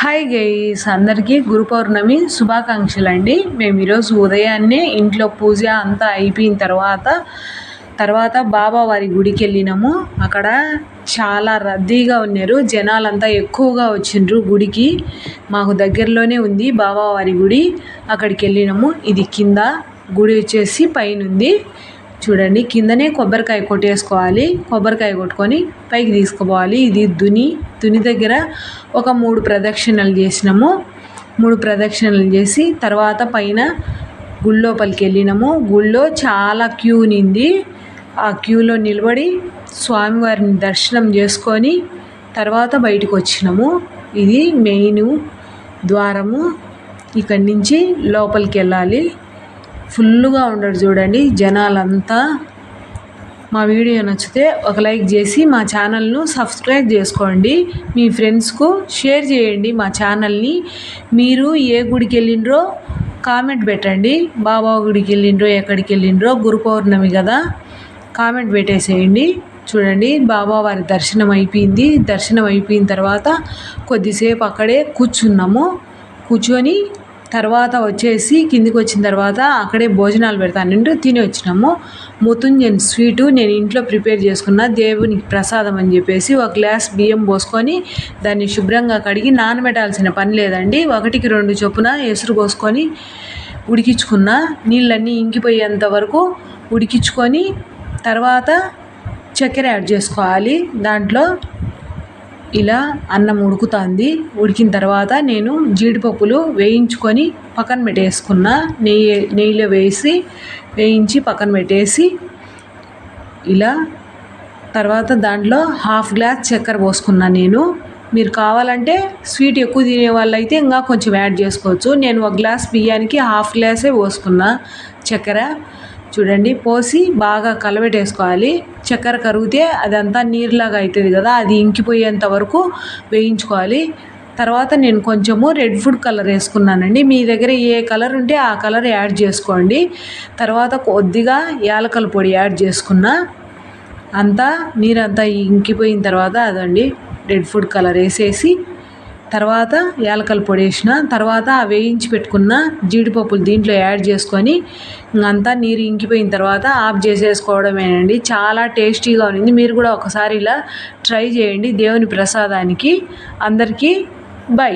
Hi guys అందరికీ గురు పౌర్ణమి శుభాకాంక్షలు అండి మేము ఈరోజు ఉదయాన్నే ఇంట్లో పూజ అంతా అయిపోయిన తర్వాత తర్వాత బాబా వారి గుడికి వెళ్ళినాము. అక్కడ చాలా రద్దీగా ఉన్నారు. జనాలంతా ఎక్కువగా వచ్చిండ్రు గుడికి. మాకు దగ్గరలోనే ఉంది బాబావారి గుడి. అక్కడికి వెళ్ళినాము. ఇది కింద గుడి వచ్చేసి పైన ఉంది చూడండి. కిందనే కొబ్బరికాయ కొట్టేసుకోవాలి. కొబ్బరికాయ కొట్టుకొని పైకి తీసుకుపోవాలి. ఇది దుని దుని దగ్గర ఒక మూడు ప్రదక్షిణలు చేసినాము. మూడు ప్రదక్షిణలు చేసి తర్వాత పైన గుళ్ళోపలికి వెళ్ళినాము. గుళ్ళో చాలా క్యూ నింది. ఆ క్యూలో నిలబడి స్వామివారిని దర్శనం చేసుకొని తర్వాత బయటకు వచ్చినాము. ఇది మెయిన్ ద్వారము. ఇక్కడి నుంచి లోపలికి వెళ్ళాలి. ఫుల్గా ఉండడు చూడండి జనాలంతా. మా వీడియో నచ్చితే ఒక లైక్ చేసి మా ఛానల్ను సబ్స్క్రైబ్ చేసుకోండి. మీ ఫ్రెండ్స్కు షేర్ చేయండి మా ఛానల్ని. మీరు ఏ గుడికి వెళ్ళిండ్రో కామెంట్ పెట్టండి. బాబా గుడికి వెళ్ళిండ్రో ఎక్కడికి వెళ్ళిండ్రో గురు పౌర్ణమి కదా కామెంట్ పెట్టేసేయండి. చూడండి బాబా వారి దర్శనం అయిపోయింది. దర్శనం అయిపోయిన తర్వాత కొద్దిసేపు అక్కడే కూర్చున్నాము. కూర్చొని తర్వాత వచ్చేసి కిందికి వచ్చిన తర్వాత అక్కడే భోజనాలు పెడతానంటూ తిని వచ్చినాము. ముతుంజన్ స్వీటు నేను ఇంట్లో ప్రిపేర్ చేసుకున్న దేవునికి ప్రసాదం అని చెప్పేసి ఒక గ్లాస్ బియ్యం పోసుకొని దాన్ని శుభ్రంగా కడిగి నానబెట్టాల్సిన పని లేదండి. ఒకటికి రెండు చొప్పున ఎసురు పోసుకొని ఉడికించుకున్న నీళ్ళన్నీ ఇంకిపోయేంత వరకు ఉడికించుకొని తర్వాత చక్కెర యాడ్ చేసుకోవాలి. దాంట్లో ఇలా అన్నం ఉడుకుతుంది. ఉడికిన తర్వాత నేను జీడిపప్పులు వేయించుకొని పక్కన పెట్టేసుకున్న. నెయ్యి నెయ్యిలో వేసి వేయించి పక్కన పెట్టేసి ఇలా తర్వాత దాంట్లో హాఫ్ గ్లాస్ చక్కెర పోసుకున్నా నేను. మీరు కావాలంటే స్వీట్ ఎక్కువ తినే వాళ్ళైతే ఇంకా కొంచెం యాడ్ చేసుకోవచ్చు. నేను ఒక గ్లాస్ బియ్యానికి హాఫ్ గ్లాసే పోసుకున్నా చక్కెర. చూడండి. పోసి బాగా కలబెట్టేసుకోవాలి. చక్కెర కరిగితే అదంతా నీరులాగా అవుతుంది కదా అది ఇంకిపోయేంత వరకు వేయించుకోవాలి. తర్వాత నేను కొంచెము రెడ్ ఫుడ్ కలర్ వేసుకున్నానండి. మీ దగ్గర ఏ కలర్ ఉంటే ఆ కలర్ యాడ్ చేసుకోండి. తర్వాత కొద్దిగా యాలకల పొడి యాడ్ చేసుకున్న అంతా నీరంతా ఇంకిపోయిన తర్వాత అదండి రెడ్ ఫుడ్ కలర్ వేసేసి తర్వాత యాలకల పొడి వేసిన తర్వాత ఆ వేయించి పెట్టుకున్న జీడిపప్పులు దీంట్లో యాడ్ చేసుకొని అంతా నీరు ఇంకిపోయిన తర్వాత ఆఫ్ చేసేసుకోవడమేనండి. చాలా టేస్టీగా ఉంది మీరు కూడా ఒకసారి ఇలా ట్రై చేయండి. దేవుని ప్రసాదానికి అందరికీ బై.